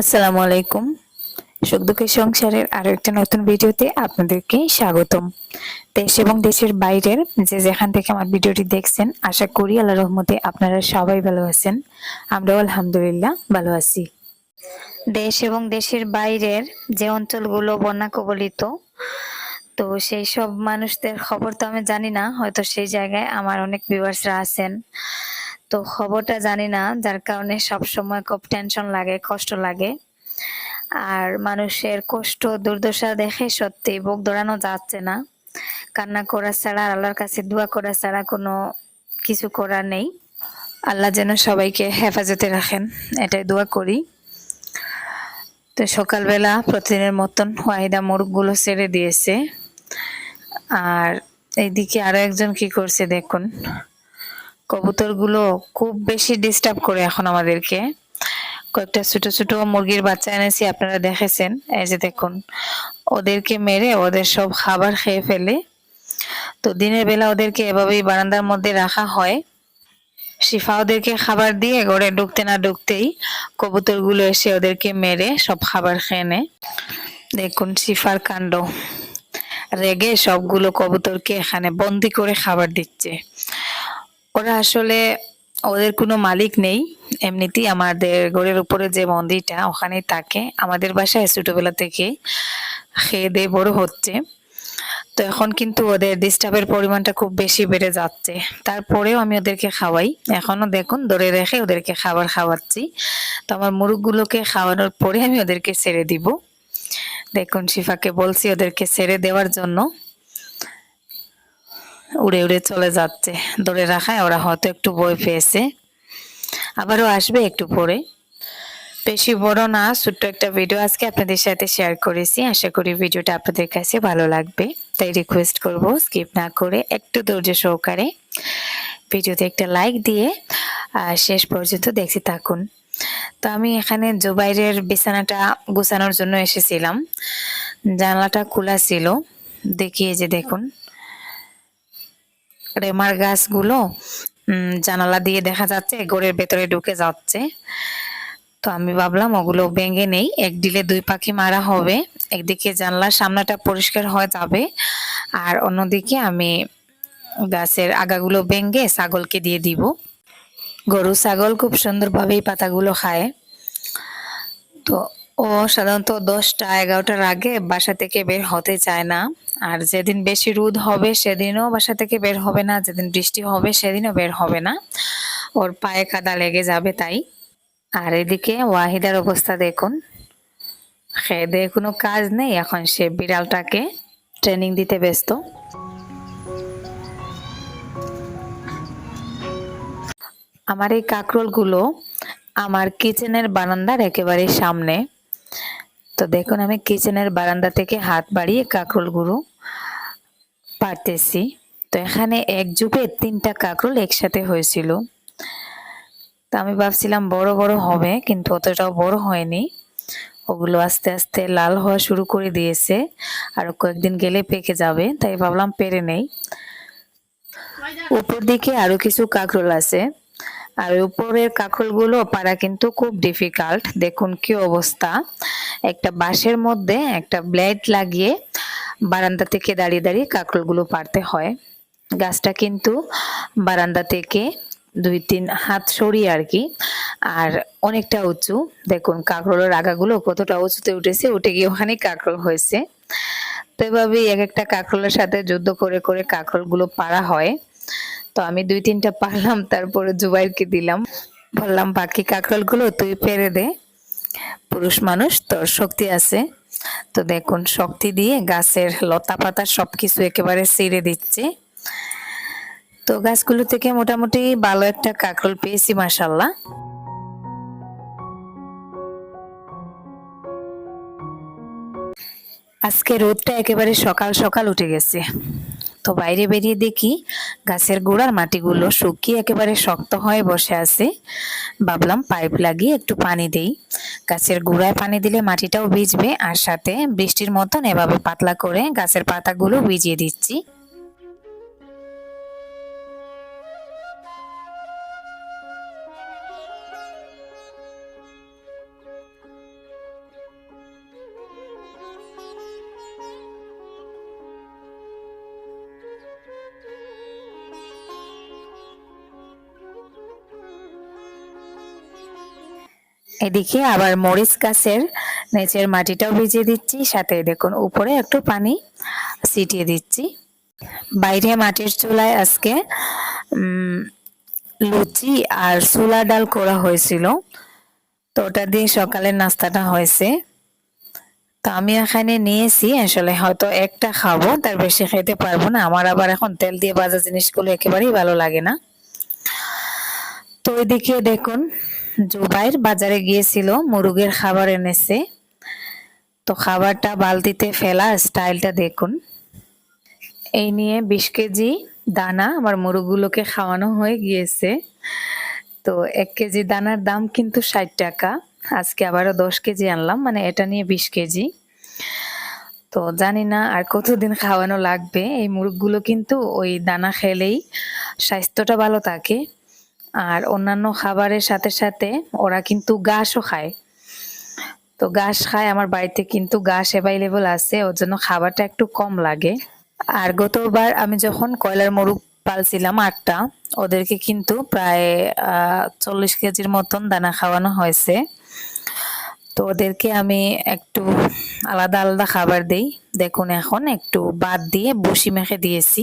আসসালামু আলাইকুম। সুখ দুঃখের সংসারের আরও একটা নতুন ভিডিওতে আপনাদেরকে স্বাগতম। দেশ এবং দেশের বাইরের যে যেখান থেকে আমার ভিডিওটি দেখছেন, আশা করি আল্লাহ রহমতে আপনারা সবাই ভালো আছেন। আমরাও আলহামদুলিল্লাহ ভালো আছি। দেশ এবং দেশের বাইরের যে অঞ্চলগুলো বন্যা কবলিত তো সেই সব মানুষদের খবর তো আমি জানি না, হয়তো সেই জায়গায় আমার অনেক ভিউয়ার্সরা আছেন। তো খবরটা জানি না, যার কারণে সব সময় খুব টেনশন লাগে, কষ্ট লাগে। আর মানুষের কষ্ট, দুর্দশা দেখে সত্যি বুক দৌড়ানো যাচ্ছে না। কান্না করা ছাড়া, আল্লাহর কাছে দোয়া করা ছাড়া কোনো কিছু করার নেই। আল্লাহ যেন সবাইকে হেফাজতে রাখেন, এটাই দোয়া করি। তো সকালবেলা প্রতিদিনের মতন ওয়াহিদা মুরগগুলো ছেড়ে দিয়েছে। আর এইদিকে আরও একজন কি করছে দেখুন। কবুতরগুলো খুব বেশি ডিস্টার্ব করে এখন আমাদেরকে। কয়েকটা ছোট ছোট মুরগির বাচ্চা এনেছি, আপনারা দেখেছেন। এই যে দেখুন, ওদেরকে মেরে ওদের সব খাবার খেয়ে ফেলে। তো দিনের বেলা ওদেরকে এভাবেই বারান্দার মধ্যে রাখা হয়। শিফা ওদেরকে খাবার দিয়ে ঘরে ঢুকতে না ঢুকতেই কবুতরগুলো এসে ওদেরকে মেরে সব খাবার খেয়ে নেয়। দেখুন শিফার কাণ্ড। রেগে সবগুলো কবুতরকে এখানে বন্দি করে খাবার দিচ্ছে। ওরা আসলে ওদের কোনো মালিক নেই। এমনিতেই আমাদের ঘরের উপরে যে মন্দিরটা, ওখানেই থাকে। আমাদের বাসায় ছোটোবেলা থেকে খেয়ে দিয়ে বড় হচ্ছে। তো এখন কিন্তু ওদের ডিস্টার্বের পরিমাণটা খুব বেশি বেড়ে যাচ্ছে। তারপরেও আমি ওদেরকে খাওয়াই। এখনও দেখুন, ধরে রেখে ওদেরকে খাবার খাওয়াচ্ছি। তো আমার মুরগগুলোকে খাওয়ানোর পরে আমি ওদেরকে ছেড়ে দিব। দেখুন, শিফাকে বলছি ওদেরকে ছেড়ে দেওয়ার জন্য। উড়ে উড়ে চলে যাচ্ছে। ধরে রাখায় ওরা হয়তো একটু বই পেয়েছে। আবারও আসবে একটু পরে। বেশি বড় না, ছোট্ট একটা ভিডিও আজকে আপনাদের সাথে শেয়ার করেছি। আশা করি ভিডিওটা আপনাদের কাছে ভালো লাগবে। তাই রিকোয়েস্ট করব স্কিপ না করে একটু ধৈর্য সহকারে ভিডিওতে একটা লাইক দিয়ে শেষ পর্যন্ত দেখতে থাকুন। তো আমি এখানে জুবাইরের বিছানাটা গুছানোর জন্য এসেছিলাম। জানলাটা খোলা ছিল। দেখিয়ে যে দেখুন। রেমার গাছগুলো জানালা দিয়ে দেখা যাচ্ছে, ঘরের ভেতরে ঢুকে যাচ্ছে। তো আমি ভাবলাম ওগুলো ভেঙে নেই এক ডিলে দুই পাখি মারা হবে, একদিকে জানলার সামনাটা পরিষ্কার হয়ে যাবে, আর অন্যদিকে আমি গাছের আগাগুলো ভেঙে ছাগলকে দিয়ে দিব। গরু, ছাগল খুব সুন্দরভাবেই পাতাগুলো খায়। তো ও সাধারণত দশটা, এগারোটার আগে বাসা থেকে বের হতে চায় না। আর যেদিন বেশি রোদ হবে সেদিনও বাসা থেকে বের হবে না, যেদিন বৃষ্টি হবে সেদিনও বের হবে না। ওর পায়ে কাদা লেগে যাবে তাই। আর এদিকে ওয়াহিদার অবস্থা দেখুন। খেয়ে কোনো কাজ নেই, এখন সে বিড়ালটাকে ট্রেনিং দিতে ব্যস্ত। আমার এই কাকরোলগুলো আমার কিচেনের বারান্দার একেবারে সামনে। তো দেখুন, আমি কিচেনের বারান্দা থেকে হাত বাড়িয়ে কাকরোলগুলো পারতেছি তো এখানে এক যুগে তিনটা কাকরোল একসাথে হয়েছিল। তো আমি ভাবছিলাম বড় বড় হবে, কিন্তু অতটাও বড় হয়নি। ওগুলো আস্তে আস্তে লাল হওয়া শুরু করে দিয়েছে। আর কয়েকদিন গেলে পেকে যাবে, তাই ভাবলাম পেরে নেই। উপর দিকে আরও কিছু কাকরোল আছে। আর উপরের কাকরোলগুলো পারা কিন্তু খুব ডিফিকাল্ট দেখুন কি অবস্থা। একটা বাঁশের মধ্যে একটা ব্লেড লাগিয়ে বারান্দা থেকে দাঁড়িয়ে দাঁড়িয়ে কাকরোলগুলো পারতে হয়। গাছটা কিন্তু বারান্দা থেকে দুই তিন হাত সরিয়ে আর কি, আর অনেকটা উঁচু। দেখুন কাঁকরোলের আগাগুলো কতটা উঁচুতে উঠেছে, উঠে গিয়ে ওখানে কাঁকরোল হয়েছে। তো এভাবেই এক একটা কাঁকরোলের সাথে যুদ্ধ করে করে কাঁকরোলগুলো পারা হয়। তো আমি দুই তিনটা পারলাম, তারপরে জুবাইরকে দিলাম। বললাম, বাকি কাঁকরোলগুলো তুই পেরে দে। পুরুষ মানুষ, তোর শক্তি আছে। তো দেখুন, শক্তি দিয়ে গাছের লতা পাতা সবকিছু একেবারে ছিঁড়ে দিচ্ছে। তো গাছগুলো থেকে মোটামুটি ভালো একটা কাঁকরোল পেয়েছি মাসাল্লাহ আজকে রোদটা একেবারে সকাল সকাল উঠে গেছে। তো বাইরে বেরিয়ে দেখি গাছের গোড়ার মাটিগুলো শুকিয়ে একেবারে শক্ত হয়ে বসে আছে। ভাবলাম পাইপ লাগিয়ে একটু পানি দেই। গাছের গোড়ায় পানি দিলে মাটিটাও ভিজবে, আর সাথে বৃষ্টির মতন এভাবে পাতলা করে গাছের পাতাগুলো ভিজিয়ে দিচ্ছি। এদিকে আবার মরিচ গাছের নিচের মাটিটাও ভিজিয়ে দিচ্ছি, সাথে দেখুন উপরে একটু পানি ছিটিয়ে দিচ্ছি। বাইরে মাটির চুলায় আজকে লুচি আর ছোলা ডাল করা হয়েছিল। তো ওটা দিয়ে সকালের নাস্তাটা হয়েছে। তো আমি এখানে নিয়েছি, আসলে হয়তো একটা খাব, তার বেশি খেতে পারব না। আমার আবার এখন তেল দিয়ে ভাজা জিনিসগুলো একেবারেই ভালো লাগে না। তো এদিকে দেখুন জুবাইর বাজারে গিয়েছিল, মুরগের খাবার এনেছে। তো খাবারটা বালতিতে ফেলা, স্টাইলটা দেখুন। এই নিয়ে বিশ কেজি দানা আমার মুরগগুলোকে খাওয়ানো হয়ে গিয়েছে। তো এক কেজি দানার দাম কিন্তু ষাট টাকা। আজকে আবারও দশ কেজি আনলাম মানে এটা নিয়ে বিশ কেজি। তো জানি না আর কতদিন খাওয়ানো লাগবে। এই মুরগগুলো কিন্তু ওই দানা খেলেই স্বাস্থ্যটা ভালো থাকে। আর অন্যান্য খাবারের সাথে সাথে ওরা কিন্তু ঘাসও খায়। তো ঘাস খায়, আমার বাড়িতে কিন্তু ঘাস অ্যাভাইলেবল আছে, ওর জন্য খাবারটা একটু কম লাগে। আর গতবার আমি যখন কয়লার মুরগ পালছিলাম আটটা, ওদেরকে কিন্তু প্রায় চল্লিশ কেজির মতন দানা খাওয়ানো হয়েছে। তো ওদেরকে আমি একটু আলাদা আলাদা খাবার দেই। দেখুন এখন একটু বাদ দিয়ে বসি মেখে দিয়েছি।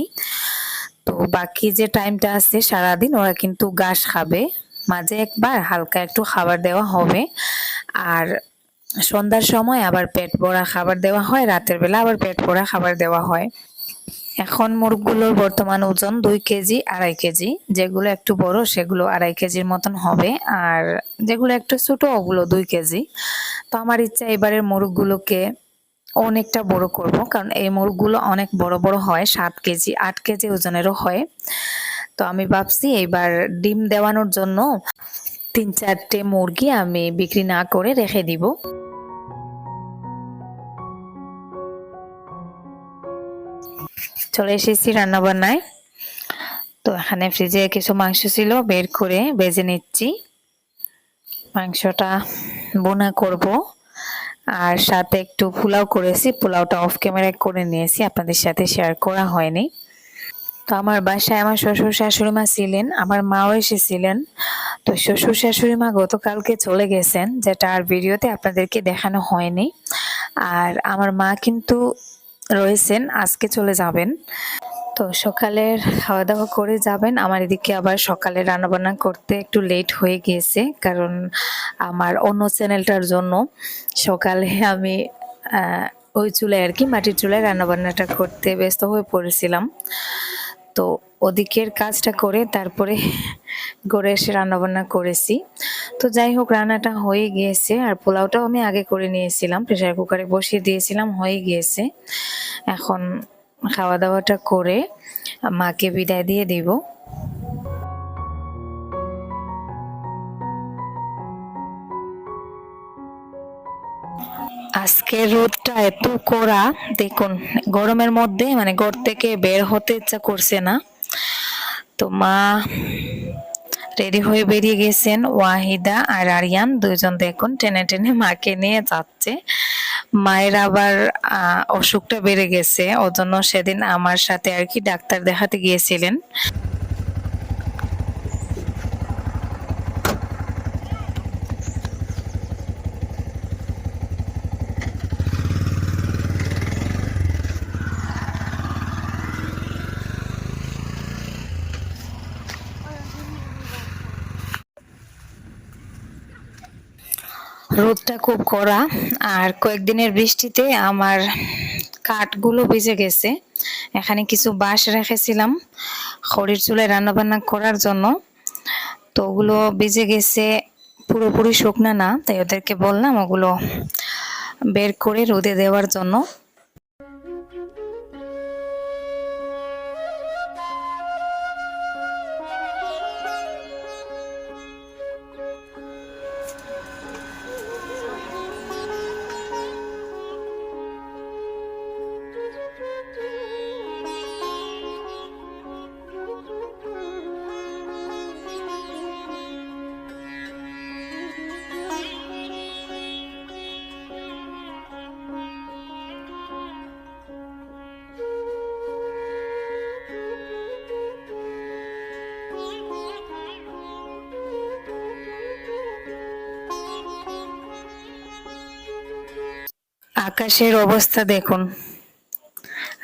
তো বাকি যে টাইমটা আছে সারাদিন ওরা কিন্তু ঘাস খাবে। মাঝে একবার হালকা একটু খাবার দেওয়া হবে। আর সন্ধ্যার সময় আবার পেট ভরা খাবার দেওয়া হয়, রাতের বেলা আবার পেট ভরা খাবার দেওয়া হয়। এখন মুরগগুলোর বর্তমান ওজন দুই কেজি, আড়াই কেজি। যেগুলো একটু বড়, সেগুলো আড়াই কেজির মতন হবে। আর যেগুলো একটু ছোট, ওগুলো দুই কেজি। তো আমার ইচ্ছা এবারের মুরগগুলোকে অনেকটা বড় করব, কারণ এই মুরগগুলো অনেক বড় বড় হয়, সাত কেজি, আট কেজি ওজনেরও হয়। তো আমি ভাবছি এইবার ডিম দেওয়ানোর জন্য তিন চারটে মুরগি আমি বিক্রি না করে রেখে দিব। চলে এসেছি রান্না বান্নায় তো এখানে ফ্রিজে কিছু মাংস ছিল, বের করে বেজে নিচ্ছি। মাংসটা বোনা করব। আর সাথে একটু পোলাও করেছি, পোলাওটা অফ ক্যামেরায় করে নিয়েছি, আপনাদের সাথে শেয়ার করা হয়নি। তো আমার বাসায় আমার শ্বশুর শাশুড়ি মা ছিলেন, আমার মাও এসেছিলেন। তো শ্বশুর শাশুড়ি মা গতকালকে চলে গেছেন, যেটা আর ভিডিওতে আপনাদেরকে দেখানো হয়নি। আর আমার মা কিন্তু রয়েছেন, আজকে চলে যাবেন। তো সকালের খাওয়া দাওয়া করে যাবেন। আমার এদিকে আবার সকালে রান্নাবান্না করতে একটু লেট হয়ে গিয়েছে, কারণ আমার অন্য চ্যানেলটার জন্য। সকালে আমি ওই চুলায় আর কি, মাটির চুলায় রান্নাবান্নাটা করতে ব্যস্ত হয়ে পড়েছিলাম। তো ওদিকের কাজটা করে তারপরে গড়ে এসে রান্নাবান্না করেছি। তো যাই হোক, রান্নাটা হয়ে গিয়েছে। আর পোলাওটাও আমি আগে করে নিয়েছিলাম। প্রেশার কুকারে বসিয়ে দিয়েছিলাম, হয়ে গিয়েছে। এখন খাওয়া দাওয়াটা করে মাকে বিদায় দিয়ে দিব। আজকে রোদটা এত কড়া, দেখুন, গরমের মধ্যে মানে ঘর থেকে বের হতে ইচ্ছা করছে না। তো মা রেডি হয়ে বেরিয়ে গেছেন, ওয়াহিদা আর আরিয়ান দুজন দেখুন, টেনে টেনে মাকে নিয়ে যাচ্ছে। মায়ের আবার অসুখটা বেড়ে গেছে। ওজন্য সেদিন আমার সাথে আর কি ডাক্তার দেখাতে গিয়েছিলেন। রোদটা খুব কড়া আর কয়েকদিনের বৃষ্টিতে আমার কাঠগুলো ভিজে গেছে। এখানে কিছু বাঁশ রেখেছিলাম খড়ির চুলায় রান্নাবান্না করার জন্য। তো ওগুলো ভিজে গেছে, পুরোপুরি শুকনা না, তাই ওদেরকে বললাম ওগুলো বের করে রোদে দেওয়ার জন্য। আকাশের অবস্থা দেখুন।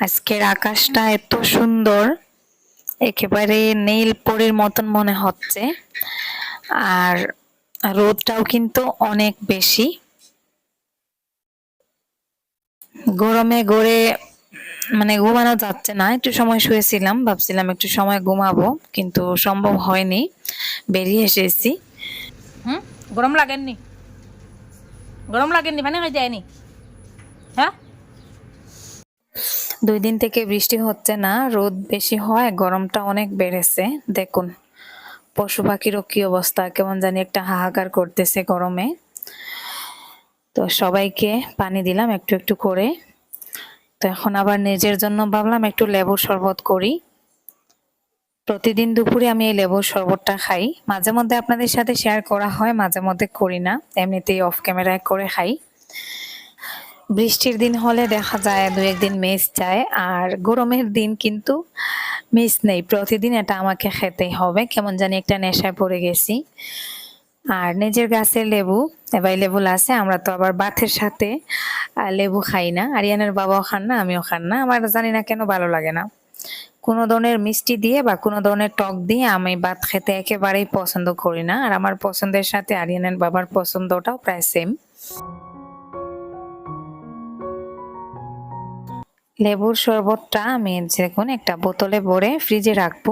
আজকের আকাশটা এত সুন্দর, একেবারে নীল পরীর মতন মনে হচ্ছে। আর রোদটাও কিন্তু অনেক বেশি। গরমে গড়ে মানে ঘুমানো যাচ্ছে না, একটু সময় শুয়েছিলাম, ভাবছিলাম একটু সময় ঘুমাবো, কিন্তু সম্ভব হয়নি, বেরিয়ে এসেছি। হুম? গরম লাগেননি? গরম লাগেননি মানে যায়নি? হ্যাঁ? দুই দিন থেকে বৃষ্টি হচ্ছে না, রোদ বেশি হয়, গরমটা অনেক বেড়েছে, দেখুন। পশু পাখিরও কি অবস্থা, কেমন জানি একটা হাহাকার করতেছে গরমে। তো সবাইকে পানি দিলাম একটু একটু করে। তো এখন আবার নিজের জন্য ভাবলাম একটু লেবুর শরবত করি। প্রতিদিন দুপুরে আমি এই লেবুর শরবতটা খাই। মাঝে মধ্যে আপনাদের সাথে শেয়ার করা হয়, মাঝে মধ্যে করি না, এমনিতেই অফ ক্যামেরায় করে খাই। বৃষ্টির দিন হলে দেখা যায় দু একদিন মেস যায়, আর গরমের দিন কিন্তু মিস নেই। প্রতিদিন এটা আমাকে খেতেই হবে, কেমন জানি একটা নেশায় পড়ে গেছি। আর নিজের গাছের লেবু অ্যাভাইলেবল আছে, আমরা তো আবার ভাতের সাথে লেবু খাই না। আরিয়ানের বাবাও খান না, আমিও খান না। আমার জানি না কেন ভালো লাগে না। কোনো ধরনের মিষ্টি দিয়ে বা কোনো ধরনের টক দিয়ে আমি ভাত খেতে একেবারেই পছন্দ করি না। আর আমার পছন্দের সাথে আরিয়ানের বাবার পছন্দটাও প্রায় সেম লেবুর শরবতটা আমি দেখুন একটা বোতলে ভরে ফ্রিজে রাখব।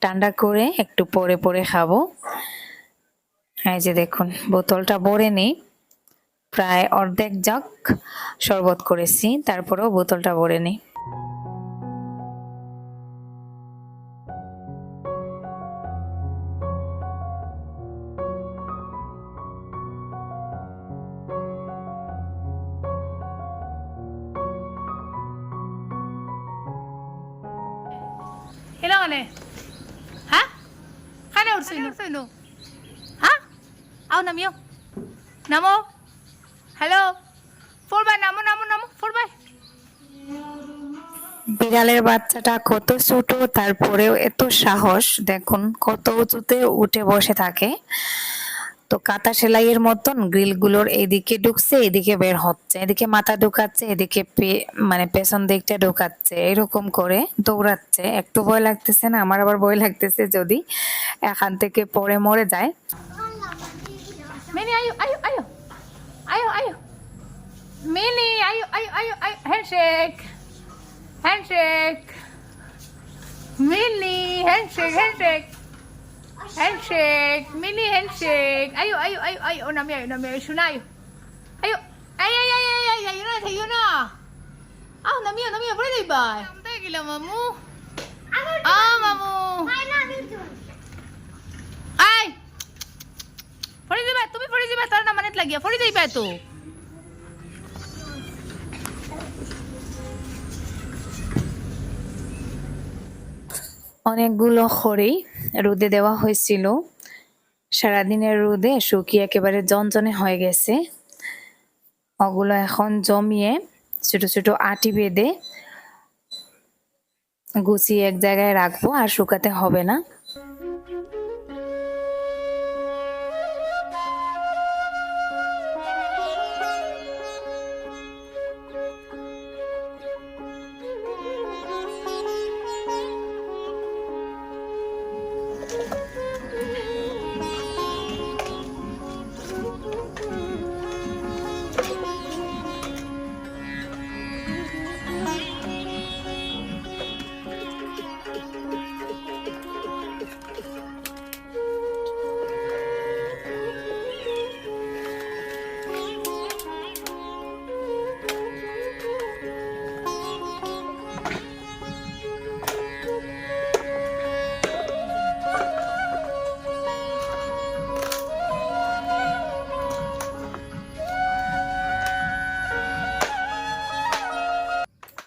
ঠান্ডা করে একটু পরে পরে খাব। এই যে দেখুন, বোতলটা ভরে নিই। প্রায় অর্ধেক জগ শরবত করেছি, তারপরেও বোতলটা ভরে নিই। মানে হ্যাঁ? খানে উঠছি উঠছি হ্যাঁ? আও নামিও। নামো। হ্যালো? ফোর বাই নামো নামো নামো ফোর বাই বিড়ালের বাচ্চাটা কত ছোট তারপরেও এত সাহস দেখুন কত উঁচুতে উঠে বসে থাকে। তো কাঁথা সেলাইয়ের মতন গ্রিলগুলোর এদিকে ঢুকছে এদিকে বের হচ্ছে এদিকে মাথা ঢুকাচ্ছে এদিকে মানে পেছন দিকটা ঢুকাচ্ছে এরকম করে দৌড়াচ্ছে একটু ভয় লাগতেছে না আমার আবার ভয় লাগতেছে যদি এখান থেকে পরে মরে যায় ayo. Mini, ayo, ayo, ayo, ayo. Handshake. Mini, handshake. Ayo, ayo, ayo, ayo. Oh, nami, ayo, nami, ayo. Shuna, ayo. Ayo. Ay, ay, ay, ay, ay, ayo na, tayo na. Ah, nami, nami, pwede di ba? Tayo gila, mamu. Ah, mamu. Ay! ফরি দিবা তুমি ফরি দিবা তোর না মানেত লাগিয়া ফরি দিবা তো অনেকগুলো খড়ি রোদে দেওয়া হয়েছিল। সারাদিনের রোদে শুকিয়ে একেবারে জনজনে হয়ে গেছে। ওগুলো এখন জমিয়ে ছোট ছোট আটি বেঁধে গুছিয়ে এক জায়গায় রাখব, আর শুকাতে হবে না।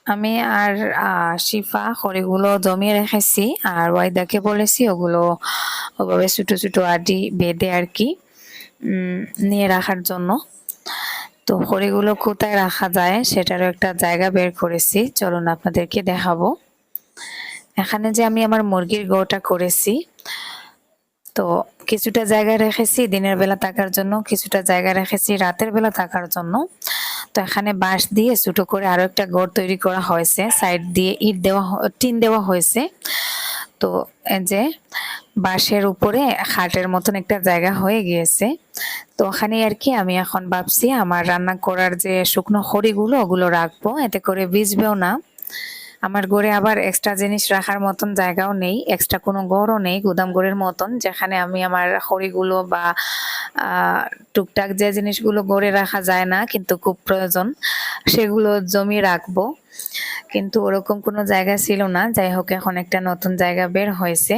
আমি আর শিফা খড়িগুলো জমিয়ে রেখেছি আর ওয়াইদাকে বলেছি ওগুলো ওভাবে ছোট ছোট আটি বেঁধে আর কি নিয়ে রাখার জন্য। তো খড়িগুলো কোথায় রাখা যায় সেটারও একটা জায়গা বের করেছি, চলুন আপনাদেরকে দেখাবো। এখানে যে আমি আমার মুরগির গোটা করেছি, তো কিছুটা জায়গা রেখেছি দিনের বেলা থাকার জন্য, কিছুটা জায়গা রেখেছি রাতের বেলা থাকার জন্য। তো এখানে বাঁশ দিয়ে ছোটো করে আরও একটা গড় তৈরি করা হয়েছে। সাইড দিয়ে ইট দেওয়া টিন দেওয়া হয়েছে। তো যে বাঁশের উপরে হাটের মতন একটা জায়গা হয়ে গিয়েছে। তো ওখানে আর কি আমি এখন ভাবছি আমার রান্না করার যে শুকনো খড়িগুলো, ওগুলো রাখব। এতে করে ভিজবেও না। আমার ঘরে আবার এক্সট্রা জিনিস রাখার মতন জায়গাও নেই এক্সট্রা কোনো ঘরও নেই, গুদাম ঘরের মতন, যেখানে আমি আমার খড়িগুলো বা টুকটাক যে জিনিসগুলো গড়ে রাখা যায় না, কিন্তু খুব প্রয়োজন, সেগুলো জমি রাখব। কিন্তু ওরকম কোনো জায়গা ছিল না, যাই হোক, এখন একটা নতুন জায়গা বের হয়েছে।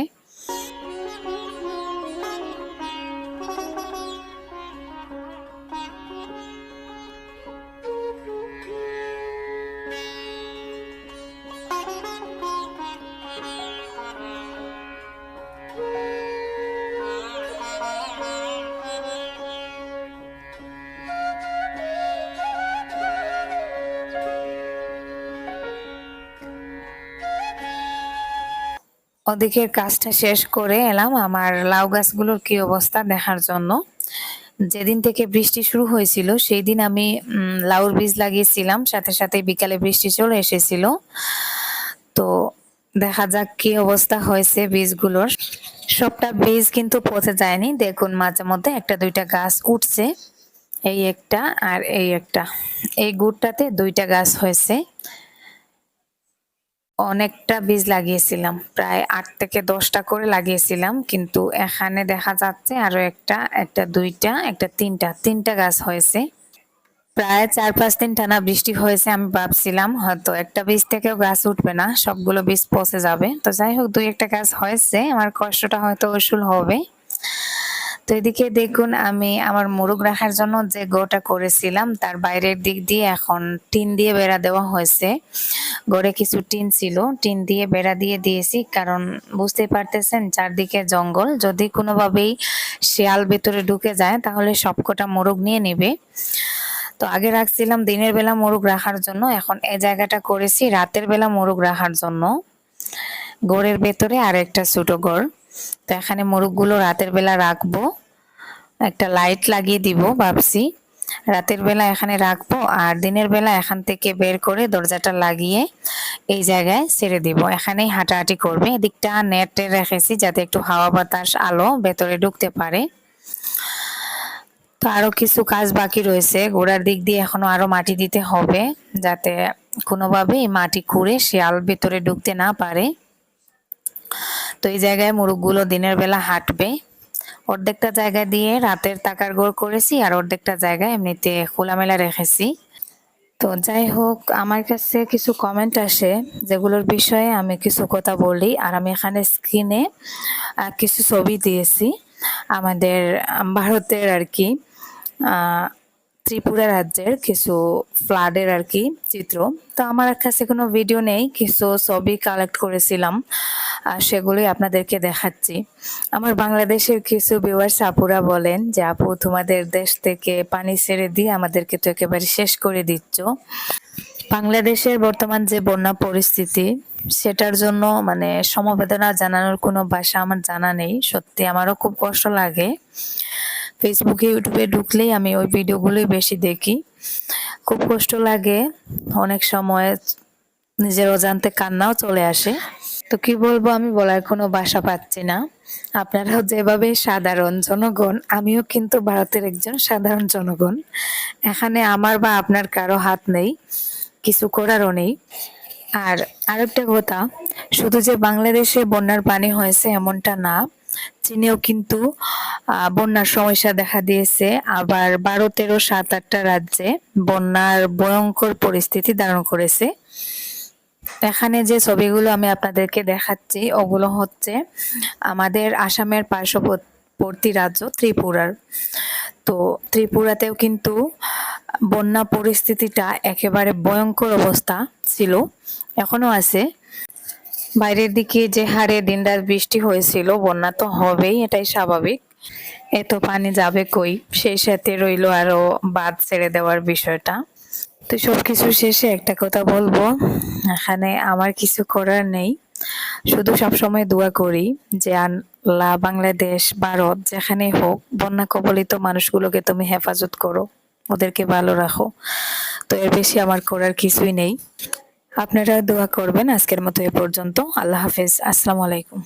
ওদিকের কাজটা শেষ করে এলাম আমার লাউ গাছগুলোর কি অবস্থা দেখার জন্য। যেদিন থেকে বৃষ্টি শুরু হয়েছিল সেই দিন আমি লাউর বীজ লাগিয়েছিলাম, সাথে সাথে বিকালে বৃষ্টি চলে এসেছিল। তো দেখা যাক কি অবস্থা হয়েছে বীজগুলোর। সবটা বীজ কিন্তু পচে যায়নি। দেখুন, মাঝে মধ্যে একটা, দুইটা গাছ উঠছে। এই একটা আর এই একটা। এই গুড়টাতে দুইটা গাছ হয়েছে। অনেকটা বীজ লাগিয়েছিলাম, প্রায় আট থেকে দশটা করে লাগিয়েছিলাম, কিন্তু এখানে দেখা যাচ্ছে আরও একটা একটা দুইটা, একটা তিনটা তিনটা গাছ হয়েছে। প্রায় চার পাঁচ দিন টানা বৃষ্টি হয়েছে আমি ভাবছিলাম, হয়তো একটা বীজ থেকেও গাছ উঠবে না, সবগুলো বীজ পচে যাবে। তো যাই হোক, দুই একটা গাছ হয়েছে, আমার কষ্টটা হয়তো উসুল হবে। তো এদিকে দেখুন, আমি আমার মুরগ রাখার জন্য যে গোটা করেছিলাম, তার বাইরের দিক দিয়ে এখন টিন দিয়ে বেড়া দেওয়া হয়েছে। গড়ে কিছু টিন ছিল, টিন দিয়ে বেড়া দিয়ে দিয়েছি, কারণ বুঝতে পারতেছেন চারদিকে জঙ্গল। যদি কোনোভাবেই শিয়াল ভেতরে ঢুকে যায়, তাহলে সবকটা মোরগ নিয়ে নেবে। তো আগে রাখছিলাম দিনের বেলা মোরগ রাখার জন্য, এখন এই জায়গাটা করেছি রাতের বেলা মোরগ রাখার জন্য। গড়ের ভেতরে আর একটা ছোট গড় তো এখানে মোরগগুলো রাতের বেলা রাখব। একটা লাইট লাগিয়ে দিব ভাবছি। রাতের বেলা এখানে রাখব আর দিনের বেলা এখান থেকে বের করে দরজাটা লাগিয়ে এই জায়গায় ছেড়ে দিব। এখানেই হাঁটাহাঁটি করবে। এদিকটা নেটে রেখেছি যাতে একটু হাওয়া বাতাস, আলো ভেতরে ঢুকতে পারে। তো আরও কিছু কাজ বাকি রয়েছে। গোড়ার দিক দিয়ে এখনও আরও মাটি দিতে হবে যাতে কোনোভাবেই মাটি খুঁড়ে শিয়াল ভেতরে ঢুকতে না পারে। তো এই জায়গায় মুরগগুলো দিনের বেলা হাঁটবে। অর্ধেকটা জায়গা দিয়ে রাতের তাকার গোড় করেছি আর অর্ধেকটা জায়গায় এমনিতে খোলামেলা রেখেছি। তো যাই হোক, আমার কাছে কিছু কমেন্ট আসে যেগুলোর বিষয়ে আমি কিছু কথা বলি আর আমি এখানে স্ক্রিনে কিছু ছবি দিয়েছি আমাদের ভারতের আর কি ত্রিপুরা রাজ্যের কিছু ফ্লাডের আর কি চিত্র। তো আমার কাছে কোনো ভিডিও নেই, কিছু ছবি কালেক্ট করেছিলাম, আর সেগুলোই আপনাদেরকে দেখাচ্ছি। আমার বাংলাদেশের কিছু ভিউয়ার্স আপুরা বলেন যে, আপু, তোমাদের দেশ থেকে পানি ছেড়ে দিয়ে আমাদেরকে তো একেবারে শেষ করে দিচ্ছ। বাংলাদেশের বর্তমান যে বন্যা পরিস্থিতি, সেটার জন্য মানে সমবেদনা জানানোর কোনো ভাষা আমার জানা নেই। সত্যি, আমারও খুব কষ্ট লাগে। ফেসবুকে ইউটিউবে ঢুকলেই আমি ওই ভিডিওগুলোই বেশি দেখি। খুব কষ্ট লাগে, অনেক সময় নিজের অজান্তে কান্নাও চলে আসে। তো কি বলব, আমি বলার কোনো বাসা পাচ্ছি না। আপনারাও যেভাবে সাধারণ জনগণ, আমিও কিন্তু ভারতের একজন সাধারণ জনগণ। এখানে আমার বা আপনার কারও হাত নেই, কিছু করারও নেই। আর আরেকটা কথা, শুধু যে বাংলাদেশে বন্যার পানি হয়েছে এমনটা না চীনেও কিন্তু বন্যার সমস্যা দেখা দিয়েছে। আবার বারো তেরো সাত আটটা রাজ্যে বন্যার ভয়ঙ্কর পরিস্থিতি ধারণ করেছে। এখানে যে ছবিগুলো আমি আপনাদেরকে দেখাচ্ছি, ওগুলো হচ্ছে আমাদের আসামের পার্শ্ববর্তী রাজ্য ত্রিপুরার। তো ত্রিপুরাতেও কিন্তু বন্যা পরিস্থিতিটা একেবারে ভয়ঙ্কর অবস্থা ছিল এখনও আছে। বাইরের দিকে যে হারে দিনরাত বৃষ্টি হয়েছিল, বন্যা তো হবেই, এটাই স্বাভাবিক। এত পানি যাবে কই? সেই সাথে রইল আরও বাদ ছেড়ে দেওয়ার বিষয়টা। তো সবকিছু শেষে একটা কথা বলব, এখানে আমার কিছু করার নেই। শুধু সবসময় দোয়া করি যে আল্লাহ বাংলাদেশ, ভারত, যেখানেই হোক, বন্যা কবলিত মানুষগুলোকে তুমি হেফাজত করো, ওদেরকে ভালো রাখো। তো এর বেশি আমার করার কিছুই নেই। আপনারা দোয়া করবেন আজকের মতো এ পর্যন্ত। আল্লাহ হাফেজ। আসসালামু আলাইকুম।